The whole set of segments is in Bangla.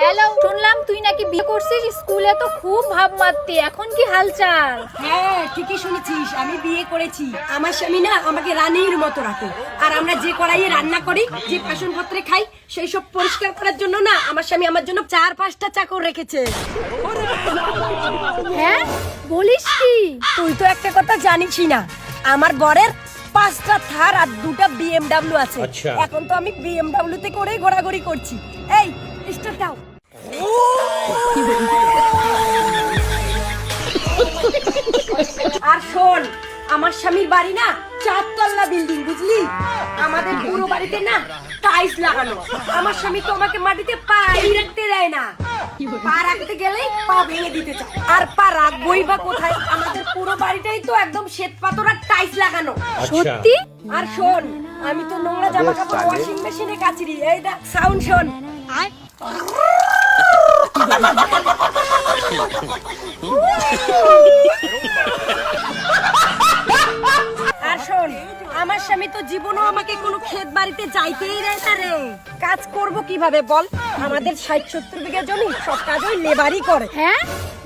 হ্যালো শুনলাম তুই নাকি বিয়ে করছিস? স্কুলে তো খুব ভাব মারতি। এখন কি হালচাল? হ্যাঁ ঠিকই শুনেছিস আমি বিয়ে করেছি। আমার স্বামী না আমাকে রানীর মতো রাখে। আর আমরা যে কড়াইয়ে রান্না করি যে বাসন পত্রে খাই সেই সব পরিষ্কার করার জন্য না আমার স্বামী আমার জন্য চার পাঁচটা চাকর রেখেছে। হ্যাঁ? বলিস কি? তুই তো একটা কথা জানিসই না। আমার বরের পাঁচটা থার আর দুটা বিএমডাব্লিউ আছে। আচ্ছা। এখন তো আমি বিএমডাব্লিউ তে করেই ঘোরাঘুরি করছি। এই স্টার দাও। আর শোন আমার স্বামীর বাড়ি না চারতলা বিল্ডিং বুঝলি? আমাদের পুরো বাড়িতে না টাইলস লাগানো। আমার স্বামী তো আমাকে মাটিতে পাই রাখতে দেয় না। পা রাখতে গেলেই পা ভেঙে দিতে চায়। আর পা রাখবই বা কোথায়? আমাদের পুরো বাড়িটাই তো একদম শ্বেত পাথর আর টাইলস লাগানো। সত্যি? আর শোন আমি তো নোংরা জামা কাপড় ওয়াশিং মেশিনে কাচরি এই দেখ সাউন্ড শোন। আর শোন আমার স্বামী তো জীবনও আমাকে কোনো ক্ষেত বাড়িতে যাইতেই দেয় না রে। কাজ করব কীভাবে বল? আমাদের ষাট সত্তর বিঘা জমি সব কাজ ওই লেবারই করে। হ্যাঁ?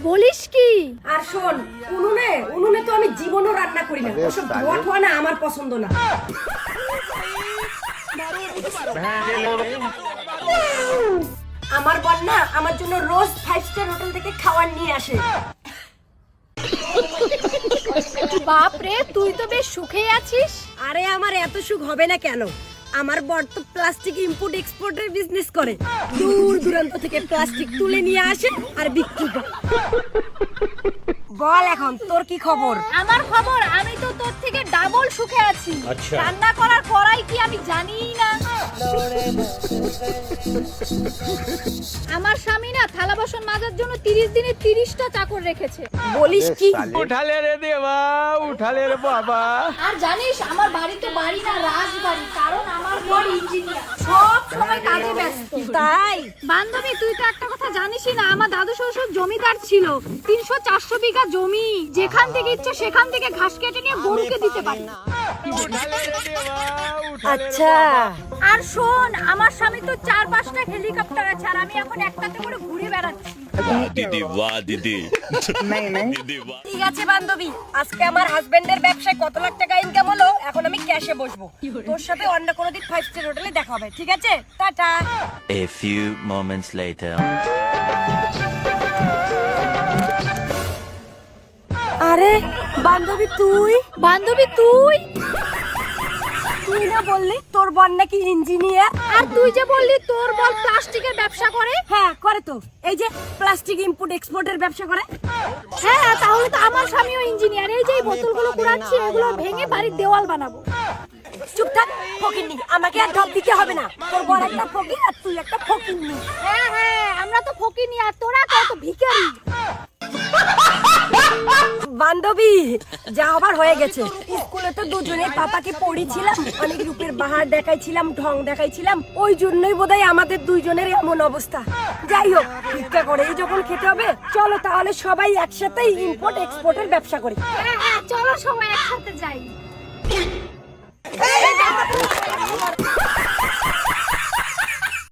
বলিস কি? আর শোন উনুনে উনুনে তো আমি জীবনও রান্না করি না। ওসব ধোয়া ঠোয়া না আমার পছন্দ না। আমার বর না আমার জন্য রোজ ফাইভ স্টার হোটেল থেকে খাবার নিয়ে আসে। বাপ রে তুই তো বেশ সুখে আছিস। আরে আমার এত সুখ হবে না কেন? আমার বর তো প্লাস্টিক ইম্পোর্ট এক্সপোর্টের বিজনেস করে। দূর দূরান্ত থেকে প্লাস্টিক তুলে নিয়ে আসে আর বিক্রি করে। বল এখন তোর কি খবর? আমার খবর তোর থেকে ডাবল সুখে আছি। আচ্ছা। রান্না করার করাই কি আমি জানি না। আমার স্বামী না থালা বাসন মাজার জন্য তিরিশ দিনে তিরিশটা চাকর রেখেছে। বলিস কি? উঠালে রে দেবা উঠালে রে বাবা। আর জানিস আমার বাড়ি তো বাড়ি না রাজবাড়ি। কারণ আমার বড় ইঞ্জিনিয়ার সব সময় কাজে ব্যস্ত। তাই? বান্ধবী তুই তো একটা কথা জানিসই না আমার দাদু শ্বশুর জমিদার ছিল। 300 400 বিঘা জমি। যেখান থেকে ইচ্ছে সেখান থেকে ঘাস কেটে নিয়ে গরুকে দিতে পারি আচ্ছা। আর শোন আমার স্বামী তো চার পাঁচটা হেলিকপ্টার আছে আর আমি এখন একটাতে করে ঘুরে বেড়াচ্ছি। দিদি বাহ দিদি। ঠিক আছে বান্ধবী। আজকে আমার হাজবেন্ডের ব্যবসায় কত লাখ টাকা ইনকাম হলো এখন আমি ক্যাশে বসবো। তোর সাথে অন্য কোনো দিন ফাইভ স্টার হোটেলে দেখা হবে ঠিক আছে? Tata. A few moments later. বান্ধবী তুই? বান্ধবী তুই? তুই না বললি তোর বোন নাকি ইঞ্জিনিয়ার? আর তুই যে বললি তোর বল প্লাস্টিকের ব্যবসা করে? হ্যাঁ করে তো। এই যে প্লাস্টিক ইম্পোর্ট এক্সপোর্টের ব্যবসা করে। হ্যাঁ তাহলে তো আমার স্বামীও ইঞ্জিনিয়ার। এই যে এই বোতলগুলো কুড়াচ্ছি এগুলো ভেঙে বাড়ির দেওয়াল বানাবো। চুপ থাক ফকিরনি আমাকে আর ঢপ দিতে হবে না। তোর বড় একটা ফকির আর তুই একটা ফকিরনি হ্যাঁ হ্যাঁ আমরা তো ফকিনি আর তোরা কত ভিখারি। বান্ধবী, যা আবার হয়ে গেছে। স্কুলে তো দুজনে পাপাকে পড়িয়েছিলাম অনেক রূপের বাহার দেখাইছিলাম, ঢং দেখাইছিলাম, ওই জন্যই বোধহয় আমাদের দুইজনের এমন অবস্থা। যাই হোক, ভিক্ষা করেই যখন খেতে হবে, চলো তাহলে সবাই একসাথে ইম্পোর্ট এক্সপোর্টের ব্যবসা করি। হ্যাঁ হ্যাঁ চলো সবাই একসাথে যাই।